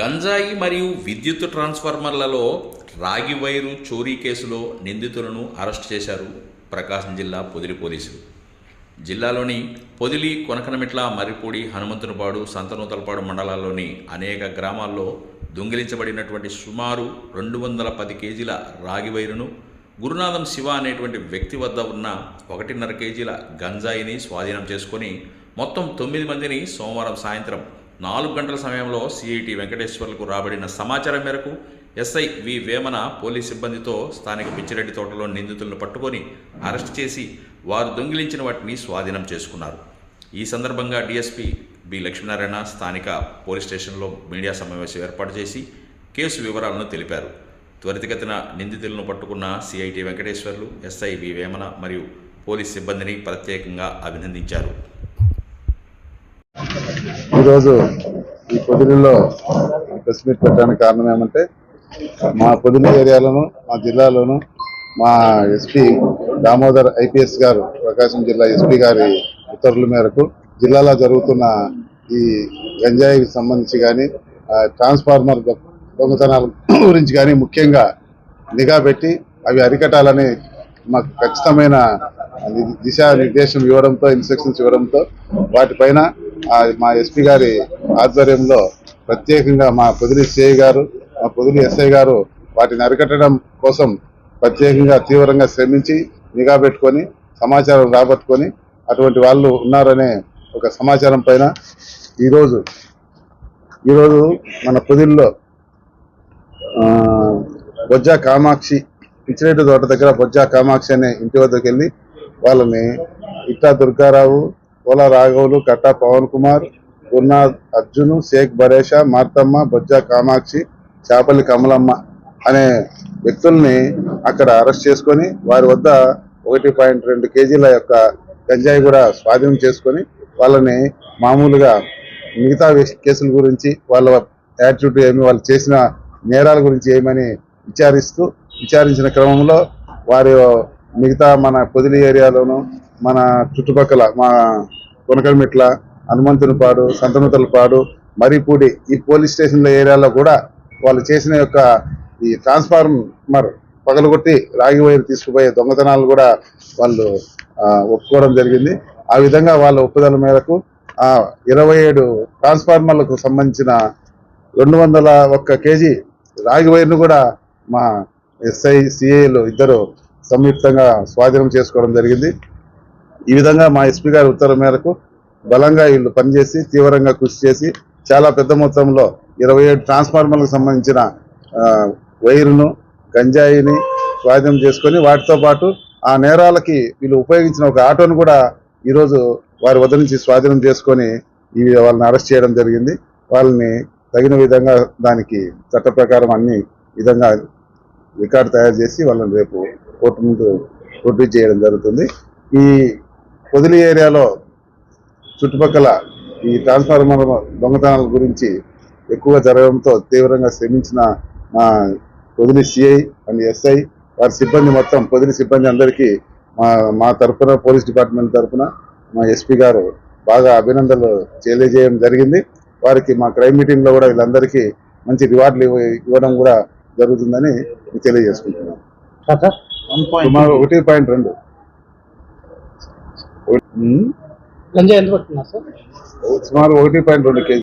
గంజాయి మరియు విద్యుత్ ట్రాన్స్ఫార్మర్లలో రాగి వైరు చోరీ కేసులో నిందితులను అరెస్ట్ చేశారు ప్రకాశం జిల్లా పొదిలి పోలీసులు. జిల్లాలోని పొదిలి కొనకనమిట్ల మర్రిపూడి హనుమంతునిపాడు సంతనూతలపాడు మండలాల్లోని అనేక గ్రామాల్లో దొంగిలించబడినటువంటి సుమారు రెండు వందల పది కేజీల రాగి వైరును గురునాథం శివ అనేటువంటి వ్యక్తి వద్ద ఉన్న ఒకటిన్నర కేజీల గంజాయిని స్వాధీనం చేసుకొని మొత్తం తొమ్మిది మందిని సోమవారం సాయంత్రం నాలుగు గంటల సమయంలో సిఐటి వెంకటేశ్వర్లకు రాబడిన సమాచారం మేరకు ఎస్ఐ వి వేమన పోలీస్ సిబ్బందితో స్థానిక పిచ్చిరెడ్డి తోటలో నిందితులను పట్టుకొని అరెస్ట్ చేసి వారు దొంగిలించిన వాటిని స్వాధీనం చేసుకున్నారు. ఈ సందర్భంగా డీఎస్పీ బి లక్ష్మీనారాయణ స్థానిక పోలీస్ స్టేషన్లో మీడియా సమావేశం ఏర్పాటు చేసి కేసు వివరాలను తెలిపారు. త్వరితగతిన నిందితులను పట్టుకున్న CIT Venkateswarlu SI V Vemana మరియు పోలీస్ సిబ్బందిని ప్రత్యేకంగా అభినందించారు. ఈరోజు ఈ పొదిలిలో ప్రెస్ మీట్ పెట్టడానికి కారణం ఏమంటే మా పొదిలి ఏరియాలోను మా జిల్లాలోను మా ఎస్పీ దామోదర్ ఐపీఎస్ గారు ప్రకాశం జిల్లా ఎస్పీ గారి ఉత్తర్వుల మేరకు జిల్లాలో జరుగుతున్న ఈ గంజాయికి సంబంధించి కానీ ట్రాన్స్ఫార్మర్ దొంగతనాల గురించి కానీ ముఖ్యంగా నిఘా పెట్టి అవి అరికట్టాలని మాకు ఖచ్చితమైన దిశా దిశానిర్దేశం ఇవ్వడంతో ఇన్స్ట్రక్షన్స్ ఇవ్వడంతో వాటిపైన మా ఎస్పీ గారి ఆధ్వర్యంలో ప్రత్యేకంగా మా పొదిలి సిఐ గారు మా పొదిలి ఎస్ఐ గారు వాటిని అరికట్టడం కోసం ప్రత్యేకంగా తీవ్రంగా శ్రమించి నిఘా పెట్టుకొని సమాచారం రాబట్టుకొని అటువంటి వాళ్ళు ఉన్నారనే ఒక సమాచారం పైన ఈరోజు ఈరోజు మన పొదిల్లో బొజ్జా కామాక్షి పిచ్చిరెడ్డి తోట దగ్గర బొజ్జా కామాక్షి అనే ఇంటి వద్దకు వెళ్ళి వాళ్ళని ఇట్టా దుర్గారావు పోల రాఘవులు కట్టా పవన్ కుమార్ గురునాథ్ అర్జును షేక్ బరేషా మార్తమ్మ బొజ్జా కామాక్షి చేపల్లి కమలమ్మ అనే వ్యక్తుల్ని అక్కడ అరెస్ట్ చేసుకొని వారి వద్ద ఒకటి పాయింట్ రెండు కేజీల యొక్క గంజాయి కూడా స్వాధీనం చేసుకొని వాళ్ళని మామూలుగా మిగతా కేసుల గురించి వాళ్ళ యాటిట్యూడ్ ఏమి వాళ్ళు చేసిన నేరాల గురించి ఏమని విచారిస్తూ విచారించిన క్రమంలో వారి మిగతా మన పొదిలి ఏరియాలోనూ మన చుట్టుపక్కల మా కొనకమిట్ల హనుమంతునిపాడు సంతనూతలపాడు మరిపూడి ఈ పోలీస్ స్టేషన్ల ఏరియాలో కూడా వాళ్ళు చేసిన యొక్క ఈ ట్రాన్స్ఫార్మర్ పగలగొట్టి రాగి వైరు తీసుకుపోయే దొంగతనాలు కూడా వాళ్ళు ఒప్పుకోవడం జరిగింది. ఆ విధంగా వాళ్ళ ఒప్పుదల మేరకు ఆ ఇరవై ఏడు ట్రాన్స్ఫార్మర్లకు సంబంధించిన రెండు వందల ఒక్క కేజీ రాగి వైర్ను కూడా మా ఎస్ఐ సిఐలు ఇద్దరు సంయుక్తంగా స్వాధీనం చేసుకోవడం జరిగింది. ఈ విధంగా మా ఎస్పీ గారి ఉత్తర్వు మేరకు బలంగా వీళ్ళు పనిచేసి తీవ్రంగా కృషి చేసి చాలా పెద్ద మొత్తంలో ఇరవై ఏడు ట్రాన్స్ఫార్మర్లకు సంబంధించిన వైరును గంజాయిని స్వాధీనం చేసుకొని వాటితో పాటు ఆ నేరాలకి వీళ్ళు ఉపయోగించిన ఒక ఆటోను కూడా ఈరోజు వారి వద్ద నుంచి స్వాధీనం చేసుకొని ఈ వాళ్ళని అరెస్ట్ చేయడం జరిగింది. వాళ్ళని తగిన విధంగా దానికి చట్ట ప్రకారం అన్ని విధంగా రికార్డు తయారు చేసి వాళ్ళని రేపు కోర్టు ముందు ప్రొడ్యూస్ చేయడం జరుగుతుంది. ఈ పొదిలి ఏరియాలో చుట్టుపక్కల ఈ ట్రాన్స్ఫార్మర్ దొంగతనాల గురించి ఎక్కువ జరగడంతో తీవ్రంగా శ్రమించిన మా పొదిలి సిఐ అండ్ ఎస్ఐ వారి సిబ్బంది మొత్తం పొదిలి సిబ్బంది అందరికీ మా మా తరపున పోలీస్ డిపార్ట్మెంట్ తరపున మా ఎస్పీ గారు బాగా అభినందనలు తెలియజేయడం జరిగింది. వారికి మా క్రైమ్ మీటింగ్లో కూడా వీళ్ళందరికీ మంచి రివార్డులు ఇవ్వ- ఇవ్వడం కూడా జరుగుతుందని సుమారు ఒకటి పాయింట్ రెండు. గంజా ఎంత పట్టుకున్నారు సార్? సుమారు ఒకటి పాయింట్ రెండు కేజీ.